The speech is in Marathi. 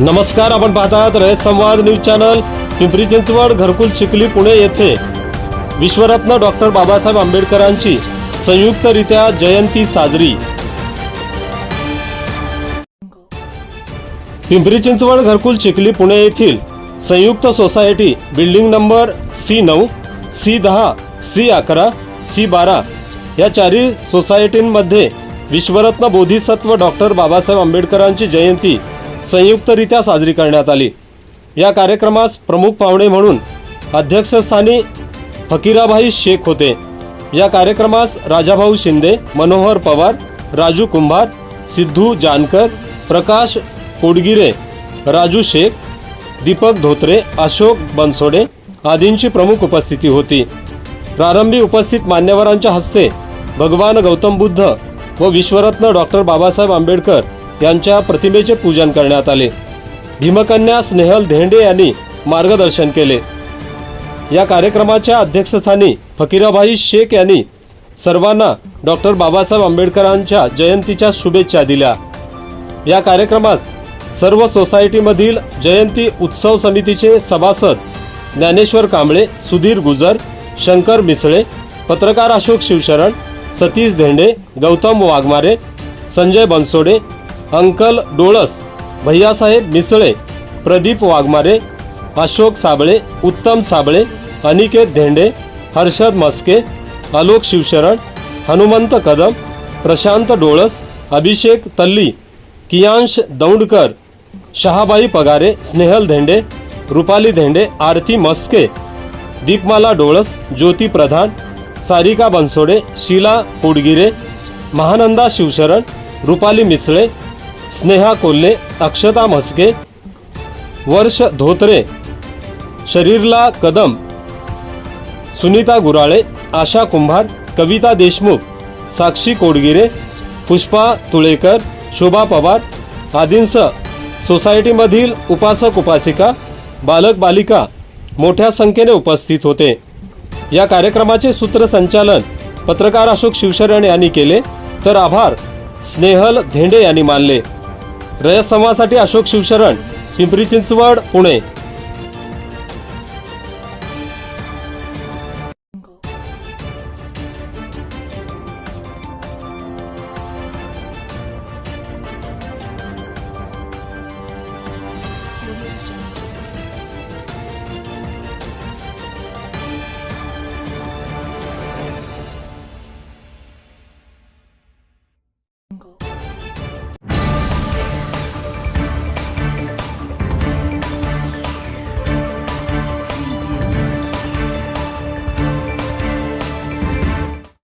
नमस्कार आपण पाहतात रयत संवाद न्यूज चॅनल. पिंपरी चिंचवड घरकुल चिखली पुणे येथे विश्वरत्न डॉक्टर बाबासाहेब आंबेडकरांची संयुक्तरित्या जयंती साजरी. पिंपरी चिंचवड घरकुल चिखली पुणे येथील संयुक्त सोसायटी बिल्डिंग नंबर सी नऊ सी दहा सी अकरा सी बारा या चारही सोसायटींमध्ये विश्वरत्न बोधिसत्व डॉक्टर बाबासाहेब आंबेडकरांची जयंती संयुक्तरित्या साजरी करण्यात आली. या कार्यक्रमास प्रमुख पाहुणे म्हणून अध्यक्षस्थानी फकीराभाई शेख होते. या कार्यक्रमास राजाभाऊ शिंदे मनोहर पवार राजू कुंभार सिद्धू जानकर प्रकाश कोडगिरे राजू शेख दीपक धोत्रे अशोक बनसोडे आदींची प्रमुख उपस्थिती होती. प्रारंभी उपस्थित मान्यवरांच्या हस्ते भगवान गौतम बुद्ध व विश्वरत्न डॉक्टर बाबासाहेब आंबेडकर यांच्या प्रतिमेचे पूजन करण्यात आले. भीमकन्या स्नेहल धेंडे यांनी मार्गदर्शन केले. या कार्यक्रमाच्या अध्यक्षस्थानी फकीराभाई शेख यांनी सर्वांना डॉक्टर बाबासाहेब आंबेडकरांच्या जयंतीच्या शुभेच्छा दिल्या. या कार्यक्रमास सर्व सोसायटीमधील जयंती उत्सव समितीचे सभासद ज्ञानेश्वर कांबळे सुधीर गुजर शंकर मिसळे पत्रकार अशोक शिवशरण सतीश धेंडे गौतम वाघमारे संजय बनसोडे अंकल डोळस, भैयासाहेब मिसळे, प्रदीप वाघमारे, अशोक साबळे, उत्तम साबळे, अनिकेत धेंडे, हर्षद मस्के, आलोक शिवशरण, हनुमंत कदम, प्रशांत डोळस, अभिषेक तल्ली, कियांश दौंडकर, शहाबाई पगारे, स्नेहल धेंडे, रुपाली धेंडे, आरती मस्के, दीपमाला डोळस, ज्योती प्रधान, सारिका बनसोडे, शीला पोडगिरे, महानंदा शिवशरण, रुपाली मिसळे स्नेहा कोल्हे अक्षता म्हस्के वर्ष धोत्रे शरीरला कदम सुनीता गुराळे आशा कुंभार कविता देशमुख साक्षी कोडगिरे पुष्पा तुळेकर शोभा पवार आदींसह सोसायटीमधील उपासक उपासिका बालक बालिका मोठ्या संख्येने उपस्थित होते. या कार्यक्रमाचे सूत्रसंचालन पत्रकार अशोक शिवशरण यांनी केले. तर आभार स्नेहल धेंडे यांनी मानले. रयत समाजासाठी अशोक शिवशरण पिंपरी चिंचवड पुणे.